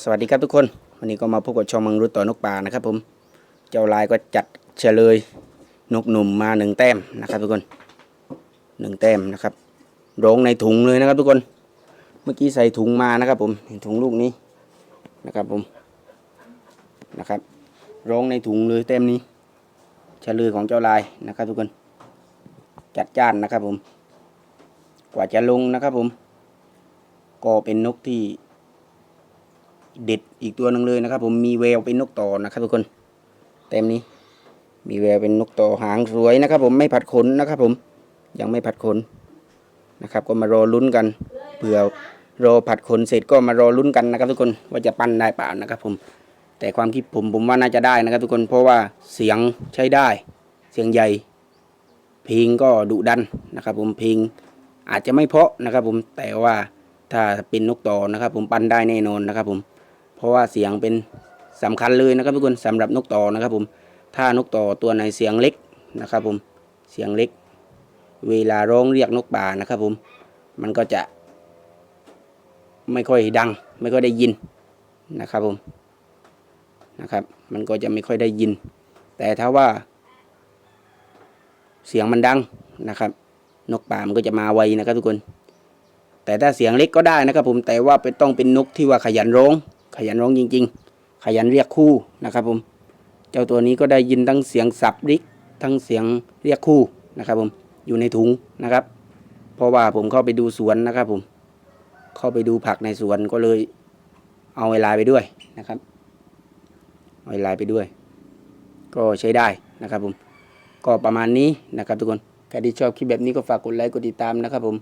สวัสดีครับทุกคน วันนี้ก็มาพบกับช่องมังรุดต่อนกป่านะครับผมเจ้าลายก็จัดเฉลยนกหนุ่มมาหนึ่งแต้มนะครับทุกคนหนึ่งแต้มนะครับร้องในถุงเลยนะครับทุกคน เมื่อกี้ใส่ถุงมานะครับผมเห็นถุงลูกนี้นะครับผมนะครับร้องในถุงเลยแต้มนี้เฉลยของเจ้าลายนะครับทุกคน จัดจ้านนะครับผม กว่าจะลงนะครับผม ก็เป็นนกที่ เด็ดอีกตัวหนึ่งเลยนะครับ ผมมีแววเป็นนกต่อนะครับทุกคนเต็มนี้ มีแววเป็นนกต่อหางสวยนะครับ ผมไม่ผัดขนนะครับ ผมยังไม่ผัดขนนะครับ ก็มารอลุ้นกันเผื่อรอผัดขนเสร็จก็มารอลุ้นกันนะครับ ทุกคนว่าจะปั้นได้เปล่านะครับ ผม แต่ความคิดผมผมว่าน่าจะได้นะครับ ทุกคนเพราะว่าเสียงใช้ได้ เสียงใหญ่ เพลงก็ดุดันนะครับ ผมเพลงอาจจะไม่เพาะนะครับ ผมแต่ว่าถ้าเป็นนกต่อนะครับ ผมปั้นได้แน่นอนนะครับ ผม ราะว่าเสียงเป็นสำคัญเลยนะครับทุกคนสำหรับนกต่อนะครับผมถ้านกต่อตัวไหนเสียงเล็กนะครับผมเสียงเล็ก เวลาร้องเรียกนกป่านะครับผมมันก็จะ ไม่ค่อยดัง ไม่ค่อยได้ยินนะครับผมนะครับ มันก็จะไม่ค่อยได้ยิน แต่ถ้าว่า เสียงมันดังนะครับ นกป่ามันก็จะมาไวนะครับทุกคน แต่ถ้าเสียงเล็กก็ได้นะครับผมแต่ว่าเป็นต้องเป็นนกที่ว่าขยันร้อง ขยันร้องจริง ๆ ขยันเรียกคู่นะครับผมเจ้าตัวนี้ก็ได้ยินทั้งเสียงสับริกทั้งเสียงเรียกคู่นะครับผมอยู่ในถุงนะครับ เพราะว่าผมเข้าไปดูสวนนะครับผมเข้าไปดูผักในสวนก็เลยเอาเวลาไปด้วยนะครับเอาเวลาไปด้วย ก็ใช้ได้นะครับผมก็ประมาณนี้นะครับทุกคนใครที่ชอบคลิปแบบนี้ก็ฝากกดไลค์กดติดตามนะครับผม